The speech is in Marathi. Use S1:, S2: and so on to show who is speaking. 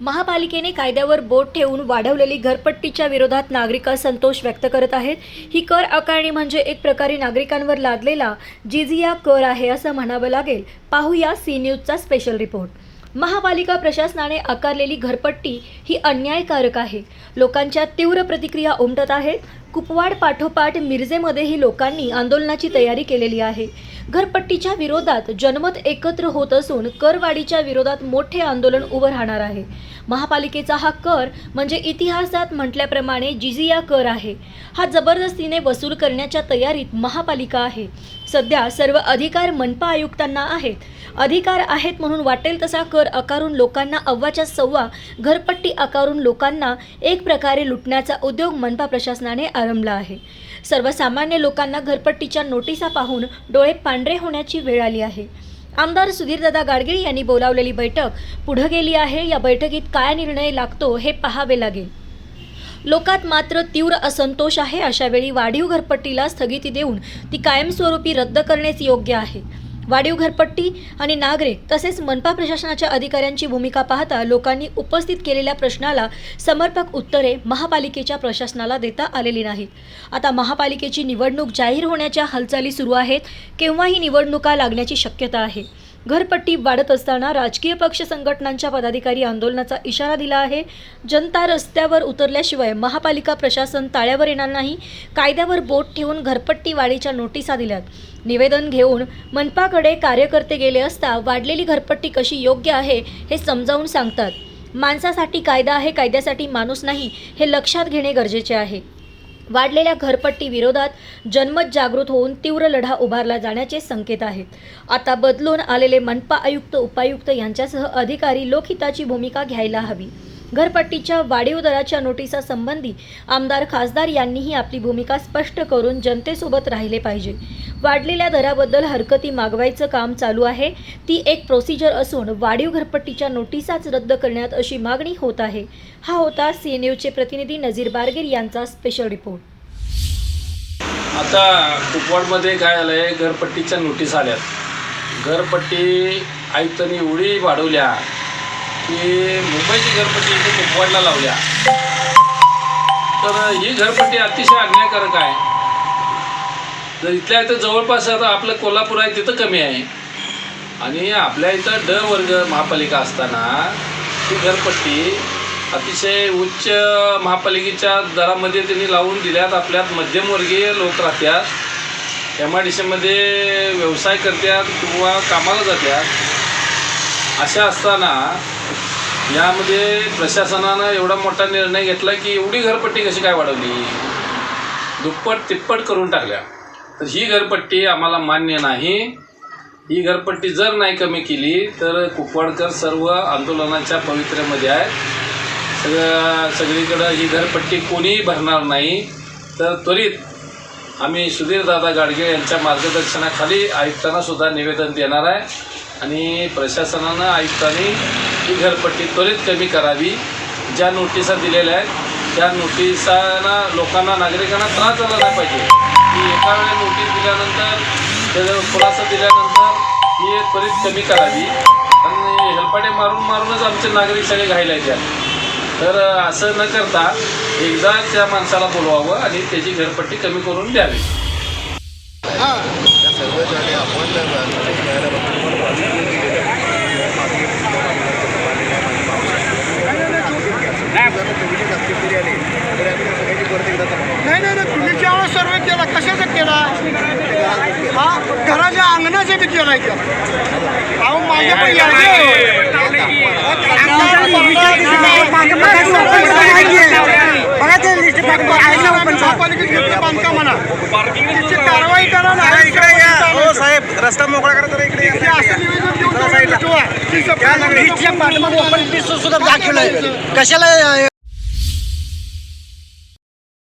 S1: महापालिकेने कायद्यावर बोट ठेवून वाढवलेली घरपट्टीच्या विरोधात नागरिक असंतोष व्यक्त करत आहेत. ही कर आकारणी म्हणजे एक प्रकारे नागरिकांवर लादलेला जिजिया कर आहे असं म्हणावं लागेल. पाहूया सी न्यूजचा स्पेशल रिपोर्ट. महापालिका प्रशासनाने आकारलेली घरपट्टी ही अन्यायकारक आहे. लोकांच्या तीव्र प्रतिक्रिया उमटत आहेत. कुपवाड पाठोपाठ मिरजेमध्येही लोकांनी आंदोलनाची तयारी केलेली आहे. घरपट्टीच्या विरोधात जनमत एकत्र होत असून करवाढीच्या विरोधात मोठे आंदोलन उभं राहणार आहे. महापालिकेचा हा कर म्हणजे इतिहासात म्हटल्याप्रमाणे जिजिया कर आहे. हा जबरदस्तीने वसूल करण्याच्या तयारीत महापालिका आहे. सध्या सर्व अधिकार मनपा आयुक्तांना आहेत. अधिकार आहेत म्हणून वाटेल तसा कर आकारून लोकांना अव्वाच्या सव्वा घरपट्टी आकारून लोकांना एक प्रकारे लुटण्याचा उद्योग मनपा प्रशासनाने आरंभला आहे. सर्वसामान्य लोकांना घरपट्टीच्या नोटिसा पाहून डोळे पांढरे होण्याची वेळ आली आहे. आमदार सुधीरदादा गाडगिळ यांनी बोलावलेली बैठक पुढं गेली आहे. या बैठकीत काय निर्णय लागतो हे पाहावे लागेल. लोकात मात्र तीव्र असंतोष आहे. अशावेळी वाढीव घरपट्टीला स्थगिती देऊन ती कायमस्वरूपी रद्द करण्यास योग्य आहे. वाढीव घरपट्टी आणि नागरिक तसेच मनपा प्रशासनाच्या अधिकाऱ्यांची भूमिका पाहता लोकांनी उपस्थित केलेल्या प्रश्नाला समर्पक उत्तरे महापालिकेच्या प्रशासनाला देता आलेली नाहीत. आता महापालिकेची निवडणूक जाहीर होण्याच्या हालचाली सुरू आहेत. केव्हा ही निवडणुका लागण्याची शक्यता आहे. घरपट्टी वाढत असताना राजकीय पक्ष संघटनांच्या पदाधिकारी आंदोलनाचा इशारा दिला आहे. जनता रस्त्यावर उतरल्याशिवाय महापालिका प्रशासन ताळ्यावर येणार नाही. कायद्यावर बोट ठेवून घरपट्टी वाढीच्या नोटिसा दिल्यात. निवेदन घेऊन मनपाकडे कार्यकर्ते गेले असता वाढलेली घरपट्टी कशी योग्य आहे हे समजावून सांगतात. माणसासाठी कायदा आहे कायद्यासाठी माणूस नाही हे लक्षात घेणे गरजेचे आहे. वाढलेल्या घरपट्टी विरोधात जनमत जागृत होऊन तीव्र लढा उभारला जाण्याचे संकेत आहेत. आता बदलून आलेले मनपा आयुक्त उपायुक्त यांच्यासह अधिकारी लोकहिताची भूमिका घ्यायला हवी. घरपट्टीच्या वाढीव दराच्या नोटिसा संबंधी आमदार खासदार यांनीही आपली भूमिका स्पष्ट करून जनतेसोबत राहिले पाहिजे. वाढलेल्या दराबद्दल हरकती मागवायचं काम चालू आहे. ती एक प्रोसिजर असून वाढीव घरपट्टीच्या नोटिसाच रद्द करण्यात अशी मागणी होत आहे. हा होता सी न्यूजचे प्रतिनिधी नजीर बारगीर यांचा स्पेशल रिपोर्ट
S2: आता कुपवाडमध्ये काय झालं आहे घरपट्टीच्या नोटीस आल्यात. घरपट्टी आयुक्तांनी एवढी वाढवल्या की मुंबईची घरपट्टी इथे कुपवाडला लावल्या. तर ही घरपट्टी अतिशय अन्यायकारक आहे. तर इथल्या इथं जवळपास आता आपलं कोल्हापूर आहे तिथं कमी आहे. आणि आपल्या इथं ड वर्ग महापालिका असताना ही घरपट्टी अतिशय उच्च महापालिकेच्या दरामध्ये त्यांनी लावून दिल्यात. आपल्यात मध्यमवर्गीय लोक राहतात. एम आय डी सीमध्ये व्यवसाय करतात किंवा कामाला जातात. अशा असताना यामध्ये प्रशासनानं एवढा मोठा निर्णय घेतला की एवढी घरपट्टी कशी काय वाढवली? दुप्पट तिप्पट करून टाकल्या. तर ही घरपट्टी आम्हाला मान्य नाही. ही घरपट्टी जर नाही कमी केली तर कुपवाडकर सर्व आंदोलनाच्या पवित्र्यामध्ये आहे सगळं सगळीकडं ही घरपट्टी कोणीही भरणार नाही. तर त्वरित आम्ही सुधीरदादा गाडगे यांच्या मार्गदर्शनाखाली आयुक्तांना सुद्धा निवेदन देणार आहे. आणि प्रशासनानं आयुक्तांनी ही घरपट्टी त्वरित कमी करावी. ज्या नोटिसा दिलेल्या आहेत त्या नोटिसांना लोकांना नागरिकांना त्रास झाला नाही पाहिजे. की एका वेळी नोटीस दिल्यानंतर त्याचा खुलासा दिल्यानंतर ही त्वरित कमी करावी. आणि हेलपाटे मारून मारूनच आमचे नागरिक सगळे घायला येतात. तर असं न करता एकदा त्या माणसाला बोलवावं आणि त्याची घरपट्टी कमी करून द्यावी.
S3: त्या सर्व झाले आपण त्या.
S4: नाही नाही नाही तुम्ही ज्यावेळेस सर्वे केला. कशाचा केला? हा घराच्या केलाय केला अहो माझ्या पण यादी महापालिकेत घेतलं बांधकाम म्हणा त्याची कारवाई
S3: साहेब रस्ता मोकळा करा तर इकडे या. साईडला.
S4: सगळी
S3: कशाला